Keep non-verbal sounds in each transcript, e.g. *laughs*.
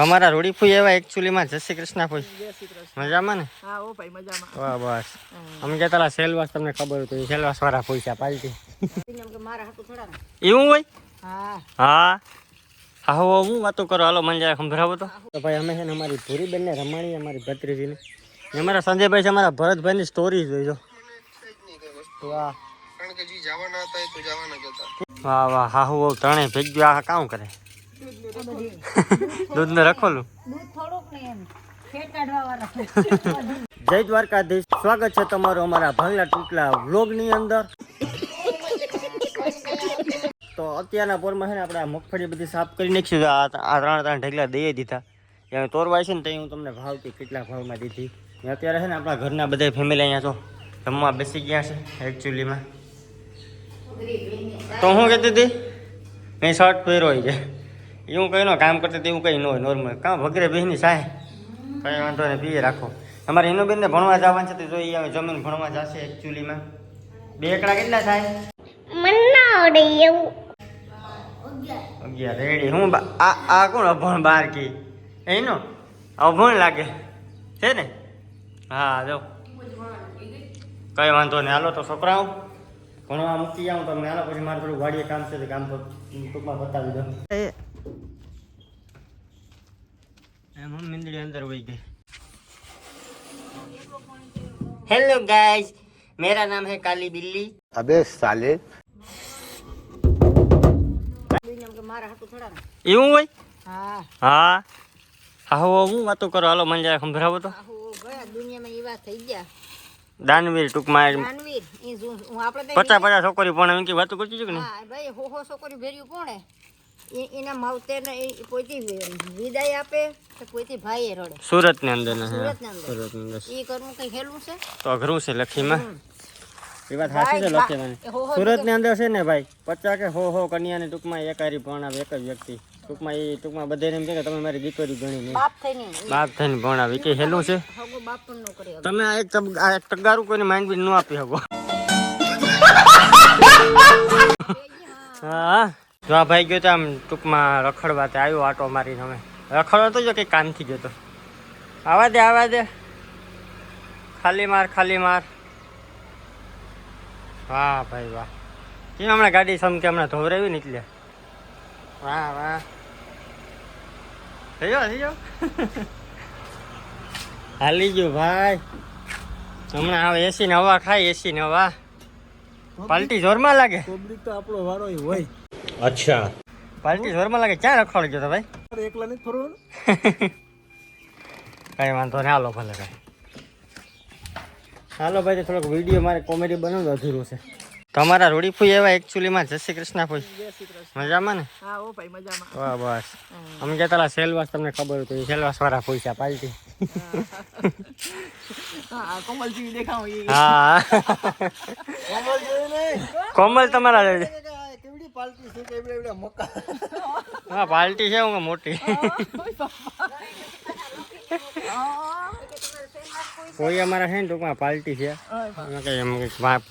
તમારા રૂડી ફૂઈ એવા એકચ્યુઅલીમાં જય શ્રી કૃષ્ણ ફૂઈ. મજામાં ને? હા ઓ ભાઈ મજામાં. વાહ બસ અમે કહેતા હતા સેલવાસ તમને ખબર હતી સેલવાસ વાળા પૈસા પાલટી. એમ કે મારા હાટું થોડા ને. એવું હોય? હા. હા. હા હો હું વાતો કરો? હાલો મને જરા સંભળાવો તો. તો ભાઈ અમે છે ને અમારી ભૂરી બેનને રમાણી અમારી ભત્રીજીને. ને અમારા સંજયભાઈ છે અમારા ભરતભાઈની સ્ટોરી જોઈજો વાહ. કે વાહ વાહ. હા હું ત્રણેય ભેગ્યું આ કામ કરે. દૂધ ને વાળા જય દ્વારકાધીશ. સ્વાગત છે તમારું અમારા ભાંગલા ટૂંકલા વ્લોગની અંદર. તો અત્યારના પોરમાં છે ને આપણે આ મગફળી બધી સાફ કરી નાખીશું આ ત્રણ ત્રણ ઢગલા દઈ દીધા. ત્યાં તોરવાય છે ને ત્યાં હું તમને ભાવતી કેટલા ભાવમાં દીધી. અત્યારે છે ને આપણા ઘરના બધા ફેમિલી અહીંયા તો જમવા બેસી ગયા છે એકચ્યુઅલીમાં તો હું કહેતી હતી? મેં શર્ટ પહેર્યો છે. એવું કંઈ ન કામ કરતા એવું કંઈ ન હોય નોર્મલ કાં વગેરે બહેની સાહેબ કંઈ વાંધો નહીં પીએ રાખો. અમારે એનો બેનને ભણવા જવાનું છે તો જો એ હવે જમીન ભણવા જશે એકચ્યુઅલીમાં બે એકડા કેટલા થાય? એવું. અગિયાર. રેડી હું આ આ કોણ અભણ બાર કી? એનો અભણ લાગે. છે ને? હા જો. કઈ વાંધો નહીં. હાલો તો છોકરાઓ ભણવા મૂકી આવું તમને. હાલો પછી મારે થોડું વાડીએ કામ છે તો કામ પર ટૂંકમાં બતાવી દો. એમ હમ મીંદડી અંદર વહી ગઈ हेलो गाइस मेरा नाम है काली बिल्ली અબે સાલે એમ કે મારા હાટું થોડા ને એવું હોય હા હા હા હો હું વાતો કરો હાલો મને જરા સંભળાવો તો આહુ ગયા દુનિયામાં એવા થઈ ગયા દાનવીર ટૂંકમાં જાનવીર એ જો હું આપણે તો પચાસ પચાસ છોકરી પણ એમ કે વાતો કરતી છું કે નહીં હા ભાઈ હો હો છોકરી ભેર્યું કોણે એ એના માવતરને એ વિદાય આપે તો પોતી ભાઈએ રડે? સુરતની અંદર ને અંદર. સુરતની અંદર. એ કરવું કઈ હેલું છે? તો અઘરું છે લખીમાં? એ વાત સાચી છે લખીમાં એ હો હો સુરતની અંદર છે ને ભાઈ પચાસ કે હો હો કન્યાને ટૂંકમાં એકારી ભણાવે એક જ વ્યક્તિ. ટૂંકમાં એ ટૂંકમાં બધાને એમ કે તમે મારી દીકરી ગણી નહીં. બાપ થઈને. ભણાવે કે હેલું છે? તમે આ એક આ એક તગારું કોઈને માઇન્ડ બી ન આપી શકો *laughs* હા. જો આ ભાઈ ગયો તો આમ ટૂંકમાં રખડવા તે આવ્યો આટો મારીને અમે. રખડવા તો જો કંઈ કામથી ગયો તો. આવા દે આવા દે. ખાલી માર ખાલી માર. વાહ ભાઈ વાહ. કેમ હમણાં ગાડી સમકે હમણાં ધોવરાવી નીકળે વાહ વાહ. થઈ થયો *laughs* હાલી ગયો ભાઈ. હમણાં આવે એસી ને હવા ખાય એસી ને હવા પાલટી જોરમાં લાગે? પબ્લિક તો આપણો વારો હોય. અચ્છા. પાર્ટી જોરમાં લાગે ક્યાં રખવાડી ગયો તો ભાઈ એકલા નથી ફરવાનું? *laughs* કઈ વાંધો નહીં હાલો ભલે કઈ હાલો ભાઈ થોડોક વીડિયો મારે કોમેડી બનાવવું અધૂરું છે. તમારા રૂડી ફૂઈ એવા એકચ્યુઅલીમાં જય શ્રી કૃષ્ણ ફૂઈ. મજામાં ને? હા ઓ ભાઈ મજામાં. વાહ બસ અમે કહેતા હતા સેલવાસ તમને ખબર હતી સેલવાસ વાળા પૈસા પાલટી. *laughs* હા કોમલ જેવી દેખાવ હા. *laughs* કોમલ તમારા જોડે. કેવડી પાલટી છે કે એવડે એવડે મકા હા પાલટી છે હું મોટી. કોઈ અમારા છે ને ટૂંકમાં પાલટી છે.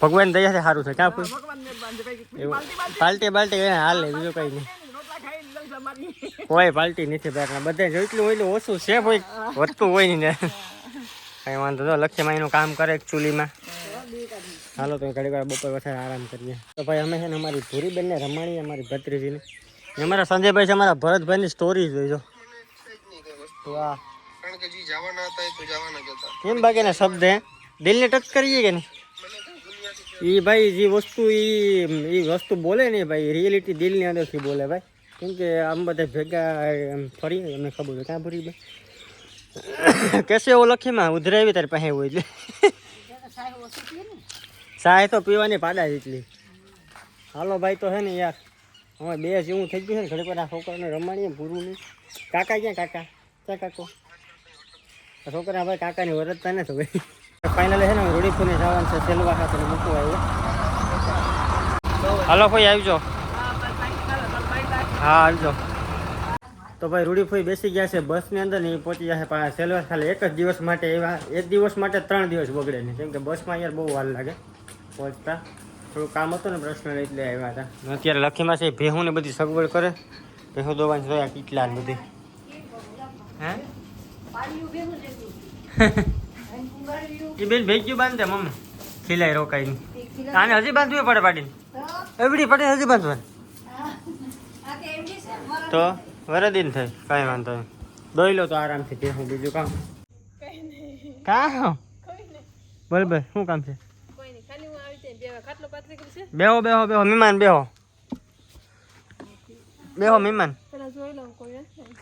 ભગવાન દયા છે સારું છે. ક્યાં કોઈ ભગવાન મહેરબાન છે ભાઈ એવું. પાલટી બાલટી કઈ હાલ નહીં બીજું કઈ નહીં. કોઈ પાલટી નથી બેઠા બધા જેટલું હોય એટલું ઓછું છે કોઈ વધતું હોય નહીં ને કઈ વાંધો તો લક્ષ્ય એનું કામ કરે ચૂલીમાં. હાલો, તો ઘડી વાર બપોર વધારે આરામ કરીએ. તો ભાઈ, અમે છે ને અમારી ભૂરી બેનને રમાણી અમારી ભત્રીજીને. અમારા સંજયભાઈ છે, અમારા ભરતભાઈની સ્ટોરી જોઈજો કેમ બાકીના શબ્દ, હે? દિલને ટચ કરીએ કે નહીં? એ ભાઈ, જે વસ્તુ એ વસ્તુ બોલે ને ભાઈ રિયલિટી દિલની અંદરથી બોલે ભાઈ. કેમ કે આમ બધા ભેગા એમ ફરી અમને ખબર હોય, ક્યાં ફરી ભાઈ કેસે એવો લખીમાં, ઉધરાવી તારી પાસે હોય એટલે. ચાય તો પીવાની પાડા જેટલી. હાલો ભાઈ તો છે ને યાર, હવે બે જેવું થઈ ગયું છે ને ઘડી પર આ છોકરાને રમાડીએ પૂરું નહીં. કાકા ક્યાં કાકા? ક્યાં કાકો? છોકરા ભાઈ કાકાની વરતતા નથી ભાઈ. ફાઇનલ છે ને રૂડીફોને જવાનું છે, સેલવા ખાતે મૂકવા આવ્યો. હાલો ભાઈ, આવજો. હા, આવજો. તો ભાઈ રૂડીફોઈ બેસી ગયા છે બસની અંદર ને એ પહોંચી જશે પણ સેલવા. ખાલી એક જ દિવસ માટે એવા એક દિવસ માટે ત્રણ દિવસ બગડે નહીં કેમ કે બસમાં યાર બહુ વાર લાગે. પહોંચતા. થોડું કામ હતું ને પ્રશ્ન એટલે આવ્યા હતા. અત્યારે લખીમાં છે ભેહું ને બધી સગવડ કરે. ભેહું દોવાની જોયા કેટલા ને બધી. હે? *laughs* બેન ભેગ્યું બાંધે મમ્મી. ખીલાય રોકાઈ એક કિલો આને હજી બાંધવી પડે પાડીને. એવડી પડે હજી બાંધવાની. તો વરદી વરદીન થઈ કાંઈ વાંધો નહીં. દોઈ લો તો આરામથી હું બીજું કામ. કામ બોલ બોલ શું કામ છે? બેહો બેહો બેહો મહેમાન બેહો. બેહો મહેમાન.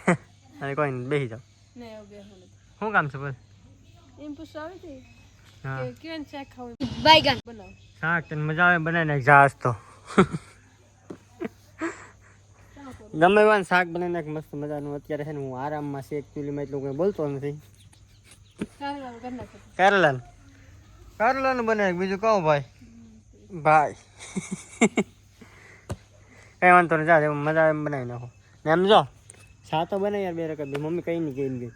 *laughs* અને કોઈ નહીં બેસી જાઓ. શું કામ છે બોલ? હા. બાયગન. શાક તને મજા આવે બનાવી નાખ જાસ તો. *laughs* ગમે એવા શાક બનાવી નાખ મસ્ત મજાનું. અત્યારે છે ને હું આરામમાં એક ચૂલીમાં એટલું કંઈ બોલતો નથી. કરેલાનું કરેલાનું? બનાવે બીજું કહો ભાઈ. ભાઈ. કઈ વાંધો નહીં જા મજા આવે એમ બનાવી નાખો. ને એમ જો તો બને યાર બે રકમ મમ્મી કઈ નહીં કઈ ગઈ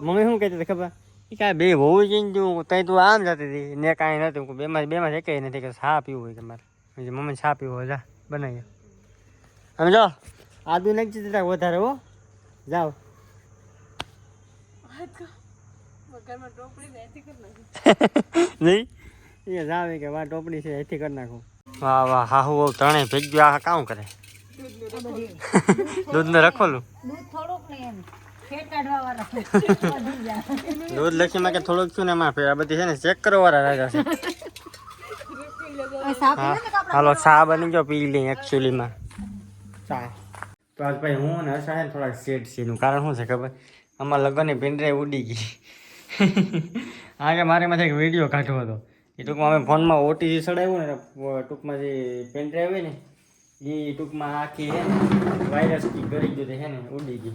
મમ્મી શું કહેતી હતી ખબર? એ કાંઈ બે હોવું જઈને તું તઈ તું આમ જતી હતી. ને કાંઈ નતું બેમાં બેમાં એક નથી કે સા પીવું હોય તમારે મમ્મીને મમ્મી શા પીવું હોય જા બનાવીએ. આમ જો આદુ નાખી દીધા વધારે હો. જાઓ. *laughs* *laughs* નહીં? એ જાવે કે વા ટોપડી છે એથી કરી નાખું. વાહ વાહ હાહુ બહુ ત્રણે ભેગ્યું આ કામ કરે? દૂધ ને રખોલું? દૂધ થોડુંકમાં કે થોડુંક છું ને એમાં. આ બધી છે ને ચેક કરવા વાળા રાજા છે. હા હાલો ચા બની ગયો પી લઈ એકચ્યુઅલીમાં ચા. તો આજ ભાઈ હું અને હર્ષા થોડા ને થોડાક સેટ છે એનું કારણ શું છે ખબર? અમારા લગ્નની પિંડરે ઉડી ગઈ. હા કે મારે માથે એક વીડિયો કાઢવો હતો. એ ટૂંકમાં અમે ફોનમાં ઓટીજી ચડાવ્યું ને ટૂંકમાં જે પેનડ્રાઈવ હોય ને એ ટૂંકમાં આખી છે ને વાયરસથી કરી દીધી છે ને ઉડી ગઈ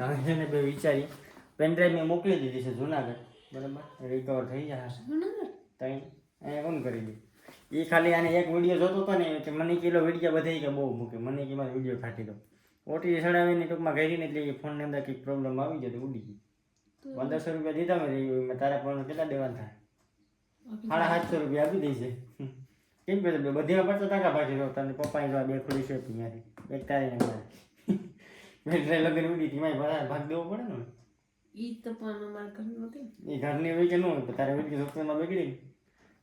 હવે છે ને ભાઈ વિચારી પેન ડ્રાઈવ મેં મોકલી દીધી છે જુનાગઢ બરાબર? રિકવર થઈ જશે ત્યાં અહીંયા કોણ કરી દીધું. એ ખાલી આને એક વીડિયો જોતો હતો ને કે મને કિલો વીડિયો બધે કે બહુ મૂકે. મને કે મારે વીડિયો ફાટી દો ઓટીજી ચડાવીને ટૂંકમાં કરીને એટલે ફોનની અંદર કંઈક પ્રોબ્લેમ આવી ગયો તો ઉડી ગઈ પંદરસો રૂપિયા દીધા મેં એ મેં તારા ફોન કેટલા દેવાના થાય? સાડા સાતસો રૂપિયા આપી દઈશે કેમ કે બધી પચાસ ટકા પાછી દો તને પપ્પાની જો બે ખોલી છે ત્યાંથી એક તારીને મારે. મેં ટ્રેન લગન ઉડી હતી મારે ભાગ દેવો પડે ને એ ઘરની હોય કે ન હોય તો તારે વીડિયો સોફ્ટવેરમાં બગડી.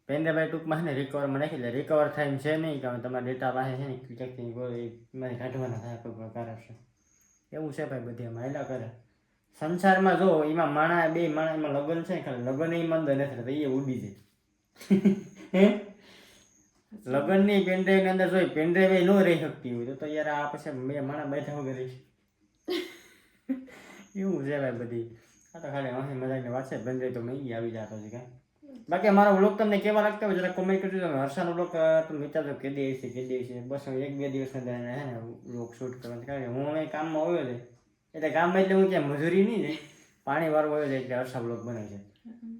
ભાઈ ટૂંકમાં ને રિકવરમાં નાખી લે રિકવર થાય છે નહીં કે તમારા ડેટા પાસે છે ને કોઈ એમાંથી કાઢવાના થાય કોઈ પ્રકાર હશે. એવું છે ભાઈ બધી એમાં હાલ્યા કરે. સંસારમાં જો એમાં માણા બે માણા એમાં લગ્ન છે ને ખાલી લગ્ન એ મંદ નથી એ ઉડી જાય. *laughs* હે? લગ્નની પેનડ્રાઈવની અંદર જોઈ પેનડ્રાઈવ ન રહી શકતી હોય તો યાર આ પછી મેં માણા બેઠા વગર *laughs* એવું છે ભાઈ બધી. આ તો ખાલી હસી મજાકની વાત છે પેનડ્રાઈવ તો મેં આવી જતો છે કાંઈ. બાકી મારો બ્લોગ તમને કેવા લાગતા હોય જરા કોમેન્ટ કરજો. તમે હર્ષાનો બ્લોગ તમે વિચારજો કે દે છે કે દે છે. બસ હું એક બે દિવસની અંદર હે ને બ્લોગ શૂટ કરવાનું કારણ કે હું અહીં કામમાં આવ્યો છે. એટલે કામમાં એટલે હું ક્યાં મજૂરી નહીં જાય પાણી વાળું આવ્યો છે એટલે હર્ષા બ્લોગ બને છે.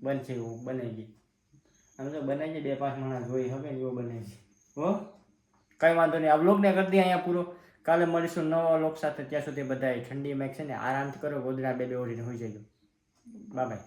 બનશે એવું બનાવી ગઈ. આમ તો બનાવી છે, બે પાંચ માણસ જોઈ હવે એવો બને છે. હો? કઈ વાંધો નહીં. આ વ્લોગને કરી દઈએ અહીંયા પૂરો. કાલે મળીશું નવા લોક સાથે. ત્યાં સુધી બધા ઠંડીમાં છે ને આરામથી કરો. ગોદડા બે બે ઓળીને હોઈ જજો. Bye bye